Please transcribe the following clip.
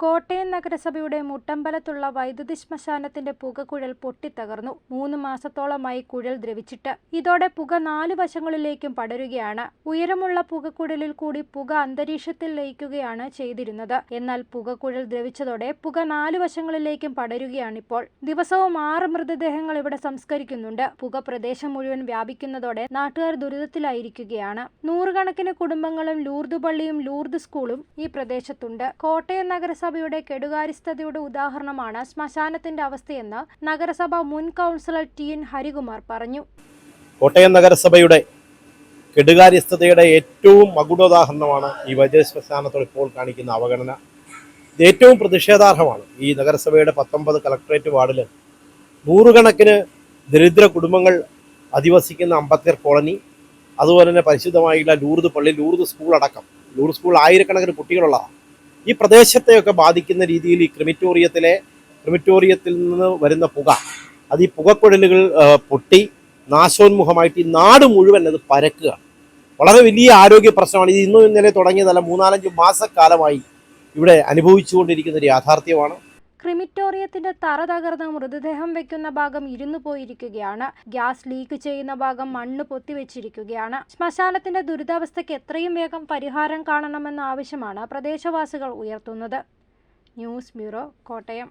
കോട്ടയം നഗരസഭയുടെ മുട്ടമ്പലത്തുള്ള വൈദ്യുതി ശ്മശാനത്തിന്റെ പുകക്കുഴൽ പൊട്ടിത്തകർന്നു. മൂന്ന് മാസത്തോളമായി കുഴൽ ദ്രവിച്ചിട്ട്. ഇതോടെ പുക നാലു വശങ്ങളിലേക്കും പടരുകയാണ്. ഉയരമുള്ള പുകക്കുഴലിൽ കൂടി പുക അന്തരീക്ഷത്തിൽ ലയിക്കുകയാണ് ചെയ്തിരുന്നത്. എന്നാൽ പുകക്കുഴൽ ദ്രവിച്ചതോടെ പുക നാലു വശങ്ങളിലേക്കും പടരുകയാണിപ്പോൾ. ദിവസവും ആറ് മൃതദേഹങ്ങൾ ഇവിടെ സംസ്കരിക്കുന്നുണ്ട്. പുക പ്രദേശം മുഴുവൻ വ്യാപിക്കുന്നതോടെ നാട്ടുകാർ ദുരിതത്തിലായിരിക്കുകയാണ്. നൂറുകണക്കിന് കുടുംബങ്ങളും ലൂർദ് പള്ളിയും ലൂർദ് സ്കൂളും ഈ പ്രദേശത്തുണ്ട്. കോട്ടയം നഗരസഭയുടെ കെടുകാര്യസ്ഥതയുടെ ഉദാഹരണമാണ് ശ്മശാനത്തിന്റെ അവസ്ഥയെന്ന് നഗരസഭ മുൻ കൗൺസിലർ ടി എൻ ഹരികുമാർ പറഞ്ഞു. കോട്ടയം നഗരസഭയുടെ കെടുകാര്യസ്ഥതയുടെ ഏറ്റവും മകുടോദാഹരണമാണ് ഈ വൈദ്യുത ശ്മശാനത്തോട് ഇപ്പോൾ കാണിക്കുന്ന അവഗണന. ഇത് ഏറ്റവും പ്രതിഷേധാർഹമാണ്. ഈ നഗരസഭയുടെ പത്തൊമ്പത് കളക്ടറേറ്റ് വാർഡിൽ നൂറുകണക്കിന് ദരിദ്ര കുടുംബങ്ങൾ അധിവസിക്കുന്ന അംബേദ്കർ കോളനി അതുപോലെ തന്നെ പരിശുദ്ധമായിട്ടുള്ള ലൂർദ് പള്ളി ലൂർദ് സ്കൂൾ അടക്കം. ലൂർദ് സ്കൂൾ ആയിരക്കണക്കിന് കുട്ടികളുള്ളതാണ്. ഈ പ്രദേശത്തെയൊക്കെ ബാധിക്കുന്ന രീതിയിൽ ഈ ക്രിമിറ്റോറിയത്തിലെ ക്രിമിറ്റോറിയത്തിൽ നിന്ന് വരുന്ന പുക അത് ഈ പുകക്കുഴലുകൾ പൊട്ടി നാശോന്മുഖമായിട്ട് ഈ നാട് മുഴുവൻ അത് പരക്കുക വളരെ വലിയ ആരോഗ്യ പ്രശ്നമാണ്. ഇത് ഇന്നും ഇന്നലെ തുടങ്ങിയതല്ല മൂന്നാലഞ്ച് മാസക്കാലമായി ഇവിടെ അനുഭവിച്ചുകൊണ്ടിരിക്കുന്ന ഒരു യാഥാർത്ഥ്യമാണ്. ക്രിമിറ്റോറിയത്തിന്റെ തറ തകർന്ന മൃതദേഹം വെക്കുന്ന ഭാഗം ഇരുന്നു പോയിരിക്കുകയാണ്. ഗ്യാസ് ലീക്ക് ചെയ്യുന്ന ഭാഗം മണ്ണ് പൊത്തിവെച്ചിരിക്കുകയാണ് ശ്മശാനത്തിന്റെ ദുരിതാവസ്ഥയ്ക്ക് എത്രയും വേഗം പരിഹാരം കാണണമെന്ന ആവശ്യമാണ് പ്രദേശവാസികൾ ഉയർത്തുന്നത്. News bureau Kottayam.